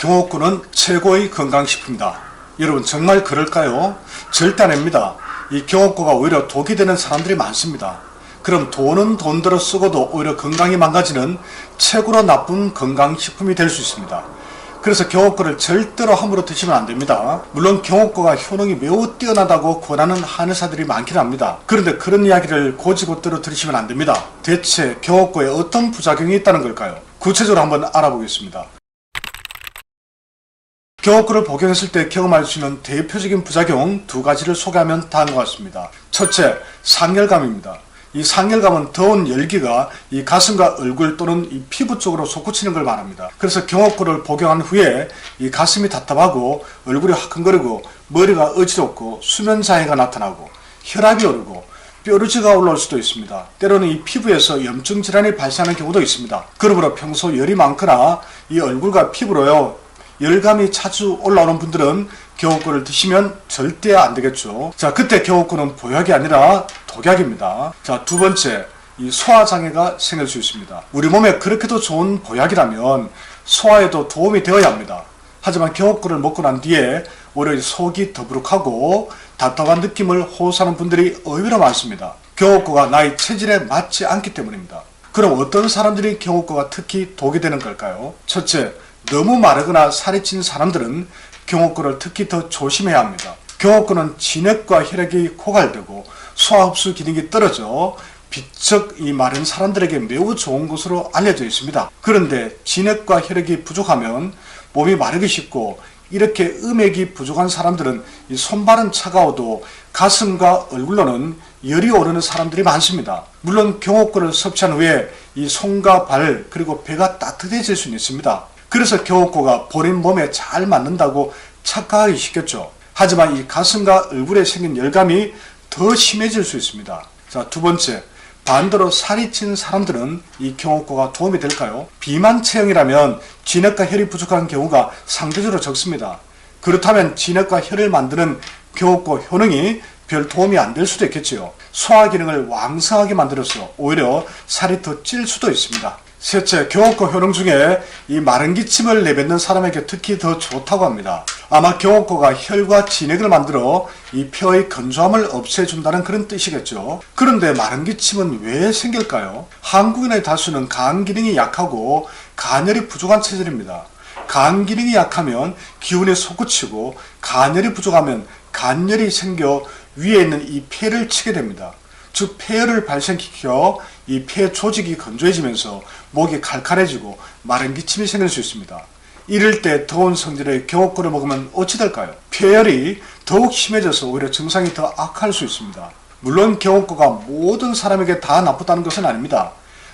경옥군은 최고의 건강식품이다. 여러분 정말 그럴까요? 절대 아닙니다. 이 경옥고가 오히려 독이 되는 사람들이 많습니다. 그럼 돈은 돈대로 쓰고도 오히려 건강이 망가지는 최고로 나쁜 건강식품이 될 수 있습니다. 그래서 경옥고를 절대로 함부로 드시면 안 됩니다. 물론 경옥고가 효능이 매우 뛰어나다고 권하는 한의사들이 많긴 합니다. 그런데 그런 이야기를 고지고대로 들으시면 안 됩니다. 대체 경옥고에 어떤 부작용이 있다는 걸까요? 구체적으로 한번 알아보겠습니다. 경옥고를 복용했을 때 경험할 수 있는 대표적인 부작용 두 가지를 소개하면 다음과 같습니다. 첫째, 상열감입니다. 이 상열감은 더운 열기가 이 가슴과 얼굴 또는 이 피부 쪽으로 솟구치는 걸 말합니다. 그래서 경옥고를 복용한 후에 이 가슴이 답답하고 얼굴이 화끈거리고 머리가 어지럽고 수면 장애가 나타나고 혈압이 오르고 뾰루지가 올라올 수도 있습니다. 때로는 이 피부에서 염증 질환이 발생하는 경우도 있습니다. 그러므로 평소 열이 많거나 이 얼굴과 피부로요 열감이 자주 올라오는 분들은 경옥고를 드시면 절대 안 되겠죠. 자, 그때 경옥고는 보약이 아니라 독약입니다. 자, 두 번째, 이 소화장애가 생길 수 있습니다. 우리 몸에 그렇게도 좋은 보약이라면 소화에도 도움이 되어야 합니다. 하지만 경옥고를 먹고 난 뒤에 오히려 속이 더부룩하고 답답한 느낌을 호소하는 분들이 의외로 많습니다. 경옥고가 나의 체질에 맞지 않기 때문입니다. 그럼 어떤 사람들이 경옥고가 특히 독이 되는 걸까요? 첫째, 너무 마르거나 살이 찐 사람들은 경옥고를 특히 더 조심해야 합니다. 경옥고는 진액과 혈액이 고갈되고 소화 흡수 기능이 떨어져 비척 이 마른 사람들에게 매우 좋은 것으로 알려져 있습니다. 그런데 진액과 혈액이 부족하면 몸이 마르기 쉽고 이렇게 음액이 부족한 사람들은 이 손발은 차가워도 가슴과 얼굴로는 열이 오르는 사람들이 많습니다. 물론 경옥고를 섭취한 후에 이 손과 발 그리고 배가 따뜻해질 수는 있습니다. 그래서 경옥고가 본인 몸에 잘 맞는다고 착각하기 쉽겠죠. 하지만 이 가슴과 얼굴에 생긴 열감이 더 심해질 수 있습니다. 자, 두 번째. 반대로 살이 찐 사람들은 이 경옥고가 도움이 될까요? 비만 체형이라면 진액과 혈이 부족한 경우가 상대적으로 적습니다. 그렇다면 진액과 혈을 만드는 경옥고 효능이 별 도움이 안 될 수도 있겠지요. 소화 기능을 왕성하게 만들어서 오히려 살이 더 찔 수도 있습니다. 셋째, 경옥고 효능 중에 이 마른 기침을 내뱉는 사람에게 특히 더 좋다고 합니다. 아마 경옥고가 혈과 진액을 만들어 이 폐의 건조함을 없애준다는 그런 뜻이겠죠. 그런데 마른 기침은 왜 생길까요? 한국인의 다수는 간 기능이 약하고 간열이 부족한 체질입니다. 간 기능이 약하면 기운이 솟구치고 간열이 부족하면 간열이 생겨 위에 있는 이 폐를 치게 됩니다. 즉 폐열을 발생시켜 이 폐 조직이 건조해지면서 목이 칼칼해지고 마른 기침이 생길 수 있습니다. 이럴 때 더운 성질의 경옥고를 먹으면 어찌 될까요? 폐열이 더욱 심해져서 오히려 증상이 더 악할 수 있습니다. 물론 경옥고가 모든 사람에게 다 나쁘다는 것은 아닙니다.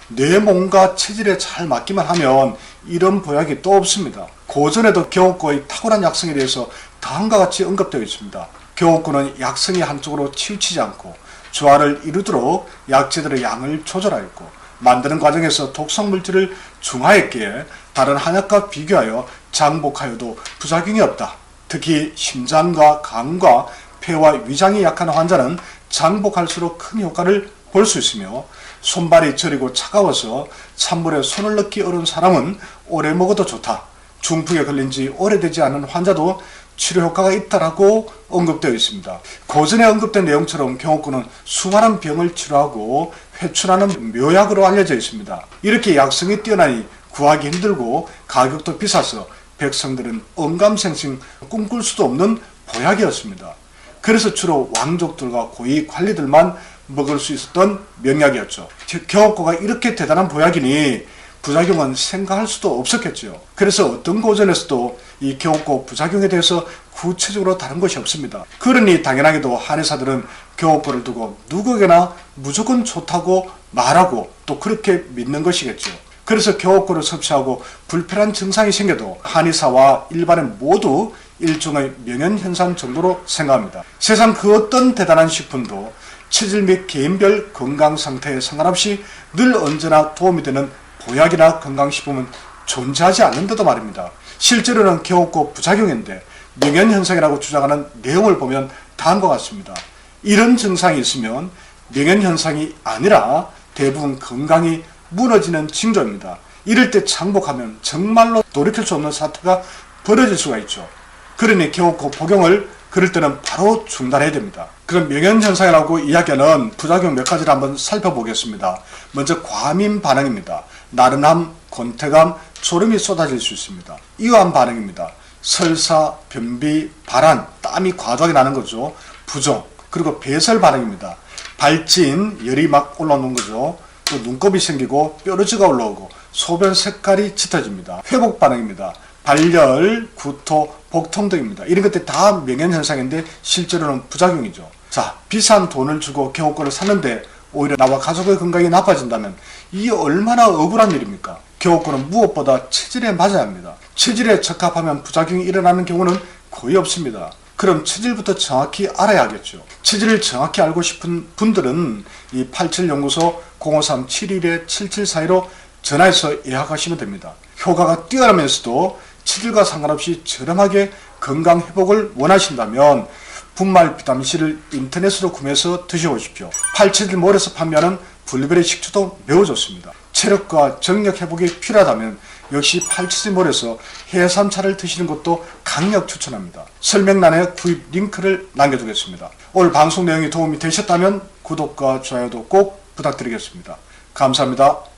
내 몸과 체질에 잘 맞기만 하면 이런 보약이 또 없습니다. 고전에도 경옥고의 탁월한 약성에 대해서 다음과 같이 언급되어 있습니다. 경옥고는 약성이 한쪽으로 치우치지 않고 조화를 이루도록 약재들의 양을 조절하였고 만드는 과정에서 독성 물질을 중화했기에 다른 한약과 비교하여 장복하여도 부작용이 없다. 특히 심장과 간과 폐와 위장이 약한 환자는 장복할수록 큰 효과를 볼 수 있으며 손발이 저리고 차가워서 찬물에 손을 넣기 어려운 사람은 오래 먹어도 좋다. 중풍에 걸린 지 오래되지 않은 환자도 치료 효과가 있다라고 언급되어 있습니다. 고전에 언급된 내용처럼 경옥고는 수많은 병을 치료하고 회춘하는 묘약으로 알려져 있습니다. 이렇게 약성이 뛰어나니 구하기 힘들고 가격도 비싸서 백성들은 언감생심 꿈꿀 수도 없는 보약이었습니다. 그래서 주로 왕족들과 고위 관리들만 먹을 수 있었던 명약이었죠. 경옥고가 이렇게 대단한 보약이니 부작용은 생각할 수도 없었겠죠. 그래서 어떤 고전에서도 이 경옥고 부작용에 대해서 구체적으로 다른 것이 없습니다. 그러니 당연하게도 한의사들은 경옥고를 두고 누구에게나 무조건 좋다고 말하고 또 그렇게 믿는 것이겠죠. 그래서 경옥고를 섭취하고 불편한 증상이 생겨도 한의사와 일반인 모두 일종의 명현현상 정도로 생각합니다. 세상 그 어떤 대단한 식품도 체질 및 개인별 건강 상태에 상관없이 늘 언제나 도움이 되는 보약이나 건강식품은 존재하지 않는데도 말입니다. 실제로는 경옥고 부작용인데 명현현상이라고 주장하는 내용을 보면 다음과 같습니다. 이런 증상이 있으면 명현현상이 아니라 대부분 건강이 무너지는 징조입니다. 이럴 때 장복하면 정말로 돌이킬 수 없는 사태가 벌어질 수가 있죠. 그러니 겨우고 복용을 그럴 때는 바로 중단해야 됩니다. 그럼 명현현상이라고 이야기하는 부작용 몇 가지를 한번 살펴보겠습니다. 먼저 과민 반응입니다. 나른함, 권태감, 졸음이 쏟아질 수 있습니다. 이완 반응입니다. 설사, 변비, 발한, 땀이 과도하게 나는 거죠. 부종, 그리고 배설 반응입니다. 발진, 열이 막 올라오는 거죠. 또 눈곱이 생기고 뾰루지가 올라오고 소변 색깔이 짙어집니다. 회복 반응입니다. 발열, 구토, 복통 등입니다. 이런 것들 다 명현현상인데 실제로는 부작용이죠. 자, 비싼 돈을 주고 경호권을 샀는데 오히려 나와 가족의 건강이 나빠진다면 이게 얼마나 억울한 일입니까? 경호권은 무엇보다 체질에 맞아야 합니다. 체질에 적합하면 부작용이 일어나는 경우는 거의 없습니다. 그럼 체질부터 정확히 알아야겠죠. 체질을 정확히 알고 싶은 분들은 이 87연구소 053-721-7742로 전화해서 예약하시면 됩니다. 효과가 뛰어나면서도 체질과 상관없이 저렴하게 건강 회복을 원하신다면 분말 비타민C를 인터넷으로 구매해서 드셔보십시오. 87몰에서 판매하는 블루베리 식초도 매우 좋습니다. 체력과 정력 회복이 필요하다면 역시 87몰에서 해삼차를 드시는 것도 강력 추천합니다. 설명란에 구입 링크를 남겨두겠습니다. 오늘 방송 내용이 도움이 되셨다면 구독과 좋아요도 꼭 부탁드리겠습니다. 감사합니다.